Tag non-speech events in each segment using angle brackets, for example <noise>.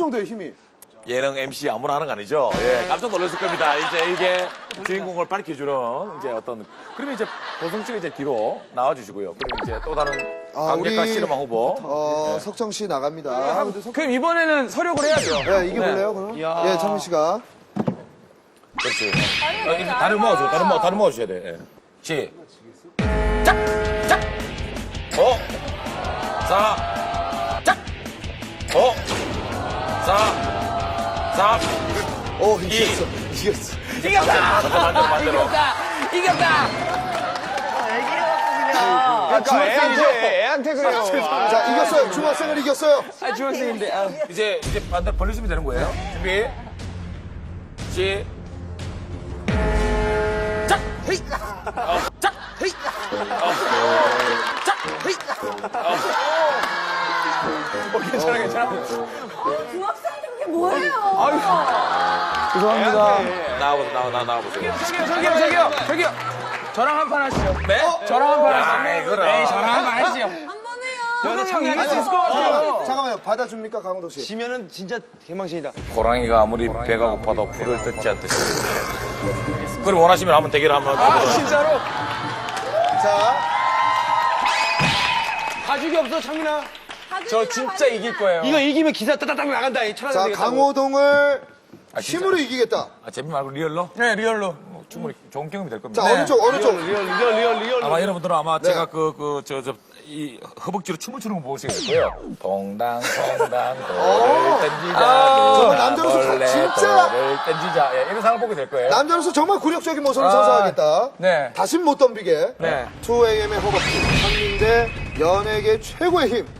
정도의 힘이? 예능 MC 아무나 하는 거 아니죠? 예, 깜짝 놀랐을 겁니다. 이제 이게 주인공을 밝혀주는 이제 어떤 그러면 이제 보성 씨가 이제 뒤로 나와주시고요. 그리고 이제 또 다른 아, 강력한 우리- 씨름왕 후보. 어, 석정 씨 나갑니다. 근데 석... 그럼 이번에는 서력을 해야죠. 네, 이겨볼래요, 그럼? 이야. 예, 정민 씨가. 그렇지. 어, 이제 다른 모아줘, 다른 모아, 다른 모아주셔야 돼. 예. 시. 짝! 짝! 어? 사. 3, 어, 이겼어. 이겼어. 이겼다! 반대로, 반대로. 이겼다! 이겼다! 그러니까 애한테, 애한테 그래요. 아, 자, 이겼어요. 중학생을 이겼어요. 아, 중학생인데, 아. 이제, 이제 반대로 벌리시면 되는 거예요. 준비. 시. 짝! 헤이! 어. 짝! 헤이! 어. 짝! 헤이! 어. 어, 괜찮아, 괜찮아. 어, 중학생. 그게 뭐예요? 죄송합니다. 나와보세요, 나와, 나, 나와보세요. 저기요, 저기요, 저기요, 저기요. 저랑 한 판 하시죠. 네? 저랑 한 판 하시죠. 아이, 그럼. 에이, 저랑 한 판 하시죠. 한 번 해요. 여기서 창량이 아니, 있을 것 같아요. 잠깐만요. 받아줍니까, 강호동 씨? 지면은 진짜 개망신이다. 호랑이가 아무리 배가 고파도 풀을 뜯지 않듯이. 그걸 원하시면 한번 대결 한번. 아, 진짜로? 자, 가죽이 없어, 창민아. 저 진짜 이길 거예요. 이거 이기면 기사 따다닥 나간다. 이 천하장 자, 되겠다고. 강호동을 아? 힘으로 이기겠다. 아, 재미 말고 리얼로? 네, 리얼로. 뭐 충분히 좋은 경험이 될 겁니다. 자, 어느 쪽, 어느 쪽? 리얼, 리얼, 리얼, 리얼. 아마 여러분들은 아마 네. 제가 그, 그, 저, 저, 이 허벅지로 춤을 추는 거될 거예요. 동당, 동당, 돌을 던지자. 정말 남자로서 가- 벌레, 진짜- 돌을 던지자. 예, 이런 상을 보게 될 거예요. 남자로서 정말 굴욕적인 모습을 아. 선사하겠다. 네. 다신 못 덤비게. 네. 2AM의 허벅지, 상민대 연예계 최고의 힘.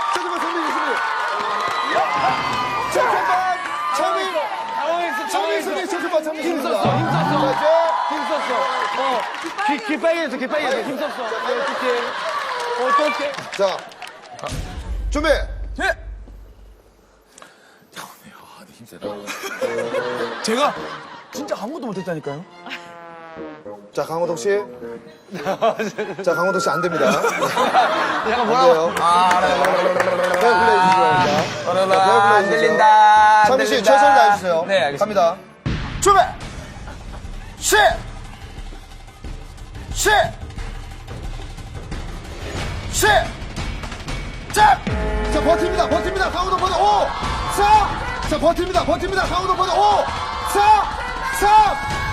참의 승리. 힘썼어, 힘썼어. 힘썼어. 어. 귀, 귀 빨개졌어, 귀 빨개졌어. 힘썼어. 어떡해. 어떡해. 자, 준비. 네. 아, 힘세다. 제가 진짜 아무것도 못했다니까요. 자, 강호동 씨. <laughs> 자, 강호동 씨 안 됩니다. <laughs> 약간 안 뭐라고. 아, 페어 플레이 주시기 바랍니다. 안 들린다. 안 차민 씨, 들린다. 최선을 다해주세요. 네, 알겠습니다. 갑니다. 준비! 시! 시! 시! 짝! 자, 버팁니다, 버팁니다. 강호동 버텨. 5, 4! 자, 버팁니다, 버팁니다. 강호동 버텨. 5, 4, 3,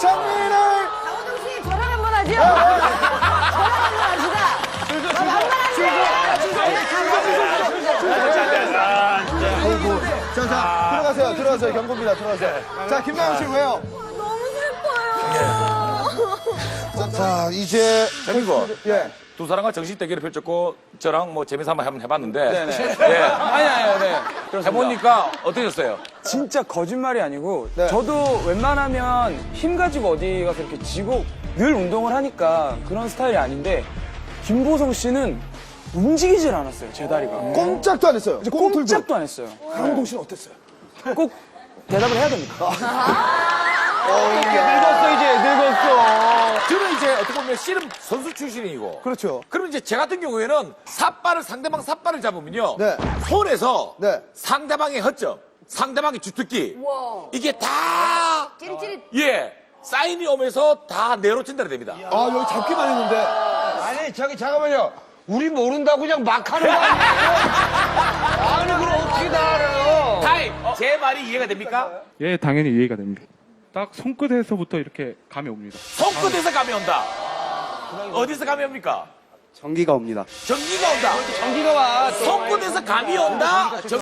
장민을 강호동 씨 저랑 한번 하죠? 저랑 한번 합시다. 저랑 한번 자, 자, 들어가세요, 들어가세요. 경고입니다, 들어가세요. 자, 김나영 씨, 왜요? 너무 슬퍼요. 자, 이제, 재미고. 예. 두 사람과 정식 대결을 펼쳤고, 저랑 뭐 재미삼아 한번 해봤는데. 네네. <laughs> 예. 아니, 아니요, 네. 해보니까 어떠셨어요? 진짜 거짓말이 아니고 네. 저도 웬만하면 힘 가지고 어디 가서 이렇게 지고 늘 운동을 하니까 그런 스타일이 아닌데 김보성 씨는 움직이질 않았어요 제 다리가 꼼짝도 안 했어요. 이제. 꼼짝도 안 했어요 강호동 씨는 어땠어요? 꼭 대답을 해야 됩니다 늙었어, 이제. 늙었어. 어떻게 보면 씨름 선수 출신이고. 그렇죠. 그럼 이제 제 같은 경우에는 삿발을 상대방 삿발을 잡으면요. 네. 손에서 네. 상대방의 허점, 상대방의 주특기 와. 이게 다 찌릿찌릿. 예. 사인이 오면서 다 내로친다가 됩니다. 아, 여기 잡기만 했는데. 아니, 저기, 잠깐만요. 우리 모른다고 그냥 막 하는 거 아니에요? <laughs> 아니, 그럼 어떻게 다 알아요? 타임! 제 말이 이해가 됩니까? 예, 당연히 이해가 됩니다. 딱 손끝에서부터 이렇게 감이 옵니다. 손끝에서 감이 온다. 어디서 감이 옵니까? 전기가 옵니다. 전기가 온다. 전기가 와. 또. 손끝에서 감이 온다.